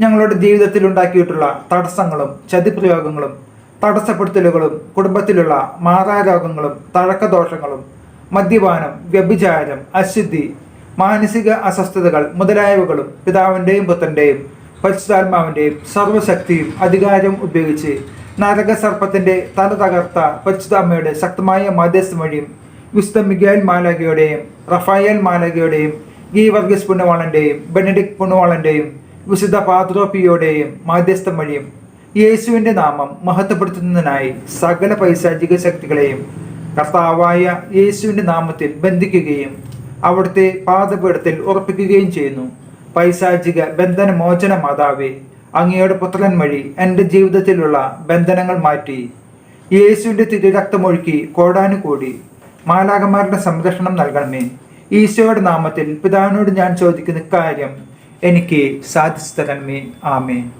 ഞങ്ങളുടെ ജീവിതത്തിൽ ഉണ്ടാക്കിയിട്ടുള്ള തടസ്സങ്ങളും ചതിപ്രയോഗങ്ങളും തടസ്സപ്പെടുത്തലുകളും കുടുംബത്തിലുള്ള മാതാരോഗങ്ങളും തഴക്കദോഷങ്ങളും മദ്യപാനം വ്യഭിചാരം അശുദ്ധി മാനസിക അസ്വസ്ഥതകൾ മുതലായവകളും പിതാവിന്റെയും പുത്രന്റെയും പരിശുദ്ധാത്മാവിന്റെയും സർവശക്തിയും അധികാരവും ഉപയോഗിച്ച് നരകസർപ്പത്തിന്റെ തല തകർത്ത പരിശുദ്ധാമ്മയുടെ ശക്തമായ മധ്യസ്ഥം വഴിയും വിശുദ്ധ മിഗാൽ മാലകയുടെയും റഫായേൽ മാലകയുടെയും ഗീ വർഗീസ് പുണ്യവാളന്റെയും ബെനഡിക് പുണ്യവാളന്റെയും വിശുദ്ധ പാദ്രോപിയോടെയും മാധ്യസ്ഥം വഴിയും യേശുവിന്റെ നാമം മഹത്വപ്പെടുത്തുന്നതിനായി സകല പൈശാചിക ശക്തികളെയും കർത്താവായ യേശുവിന്റെ നാമത്തിൽ ബന്ധിക്കുകയും അവിടുത്തെ പാദപീഠത്തിൽ ഉറപ്പിക്കുകയും ചെയ്യുന്നു. പൈശാചിക ബന്ധനമോചന മാതാവേ അങ്ങയുടെ പുത്രൻ വഴി എന്റെ ജീവിതത്തിലുള്ള ബന്ധനങ്ങൾ മാറ്റി. യേശുവിന്റെ തിരുരക്തമൊഴുക്കി കോടാനുകൂടി മാലാകന്മാരുടെ സംരക്ഷണം നൽകണമേ. ഈശോയുടെ നാമത്തിൽ പിതാവിനോട് ഞാൻ ചോദിക്കുന്ന കാര്യം इनके साधिस्तरण में आमें